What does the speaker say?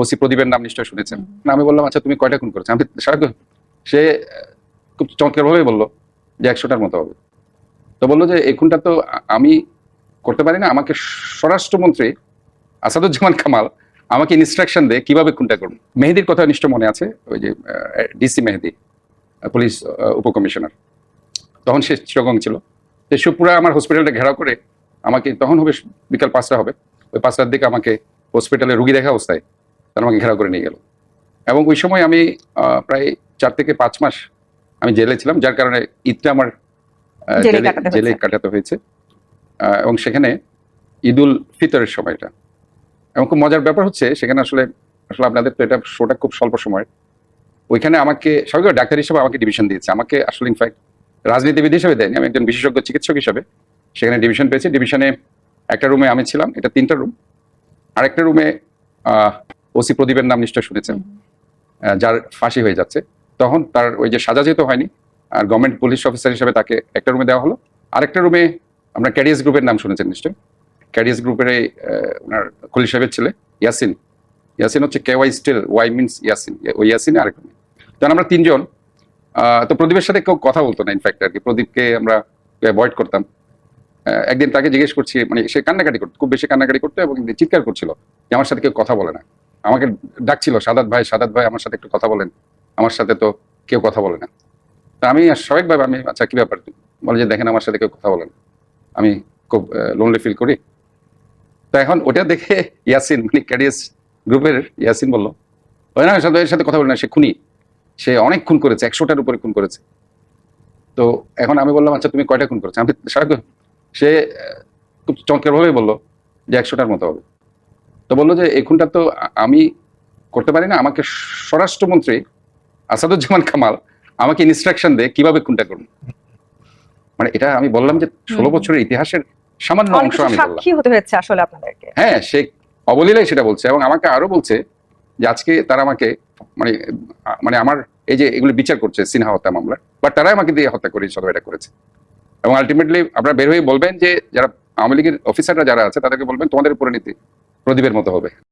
OC প্রদীপের নাম নিশ্চয় শুনেছেন। না, আমি বললাম আচ্ছা তুমি কয়টা খুন করেছ? আমি সে খুব চমৎকার ভাবে বলল যে একশোটার মতো হবে। তো বলল যে এই খুনটা তো আমি করতে পারি না। আমাকে স্বরাষ্ট্রমন্ত্রী আসাদুজ্জামান কামাল আমাকে ইনস্ট্রাকশন দেয় কীভাবে খুনটা করব। মেহেদির কথা নিশ্চয় মনে আছে ওই যে ডিসি মেহেদি পুলিশ উপকমিশনার। তখন সে চিরগং ছিল। সে পুরো আমার হসপিটালটা ঘেরাও করে আমাকে তখন হবে বিকাল পাঁচটা হবে। ওই পাঁচটার দিকে আমাকে হসপিটালে রুগী দেখা অবস্থায় তারা আমাকে ঘেরাও করে নিয়ে গেল। এবং ওই সময় আমি প্রায় চার থেকে পাঁচ মাস আমি জেলে ছিলাম যার কারণে ঈদটা আমার জেলে কাটাতে হয়েছে। এবং সেখানে ঈদুল ফিতরের সময়টা। এবং খুব মজার ব্যাপার হচ্ছে সেখানে আসলে আসলে আপনাদের তো এটা শোটা খুব স্বল্প সময়। ওইখানে আমাকে সবাই ডাক্তার হিসেবে আমাকে ডিভিশন দিয়েছে। আমাকে আসলে ইনফ্যাক্ট রাজনীতিবিদ হিসেবে দেয়নি। আমি একজন বিশেষজ্ঞ চিকিৎসক হিসেবে সেখানে ডিভিশন পেয়েছি। ডিভিশনে একটা রুমে আমি ছিলাম। এটা তিনটা রুম আরেকটা রুমে ওসি প্রদীপের নাম নিশ্চয় শুনেছেন। যার ফাঁসি হয়ে যাচ্ছে। তখন তার ওই যে সাজা যেহেতু হয়নি আর গভর্নমেন্ট পুলিশ অফিসার হিসেবে তাকে একটা রুমে দেওয়া হলো। আরেকটা রুমে আমরা ক্যাডিএস গ্রুপের নাম শুনেছেন নিশ্চয়? ক্যাডিএস গ্রুপের এই, ওনার খলিল সাহেবের ছেলে ইয়াসিন। ইয়াসিন হচ্ছে কে Y still Y means Yasin. ওই ইয়াসিন আরেক রুমে তখন আমরা তিনজন তো প্রদীপের সাথে কেউ কথা বলতো না ইনফ্যাক্ট আর কি। প্রদীপকে আমরা অ্যাভয়েড করতাম। একদিন তাকে জিজ্ঞেস করছি মানে সে কান্নাকাটি করতো খুব বেশি কান্নাকাটি করতো এবং চিৎকার করছিল যে আমার সাথে কেউ কথা বলে না। আমাকে ডাকছিল, সাদাত ভাই সাদাত ভাই আমার সাথে একটু কথা বলেন। আমার সাথে তো কেউ কথা বলে না। তা আমি সবাই স্বাভাবিকভাবে আমি আচ্ছা কি ব্যাপার? বলে যে, দেখেন, আমার সাথে কেউ কথা বলেন আমি খুব লোনলি ফিল করি। তো এখন ওটা দেখে ইয়াসিন মানে ক্যাডিএস গ্রুপের ইয়াসিন বলল, ওই না সাথে সাথে কথা বলে না, সে খুনি। সে অনেক খুন করেছে, একশোটার উপরে খুন করেছে। তো এখন আমি বললাম আচ্ছা তুমি কয়টা খুন করেছ? আমি সে খুব চমৎকার ভাবে বলল যে, একশোটার মতো হবে। তো বলল যে এই খুনটা তো আমি করতে পারি না। আমাকে স্বরাষ্ট্রমন্ত্রী আসাদুজ্জামান কামাল আমাকে ইনস্ট্রাকশন দেয় কীভাবে খুনটা করব। মানে এটা আমি বললাম যে ষোলো বছরের ইতিহাসের সামান্য অংশ আমি সাক্ষী হতে হয়েছে আসলে আপনাদেরকে। হ্যাঁ সে অবলীলাই সেটা বলছে এবং আমাকে আরও বলছে যে আজকে তারা আমাকে মানে মানে আমার এই যে এগুলো বিচার করছে সিনহা হত্যা মামলা বাট তারাই আমাকে দিয়ে হত্যা করে সব এটা করেছে। এবং আলটিমেটলি আপনারা বের হয়ে বলবেন যে যারা আওয়ামী লীগের অফিসাররা যারা আছে তাদেরকে বলবেন তোমাদের পরিণতি প্রদীপের মতো হবে।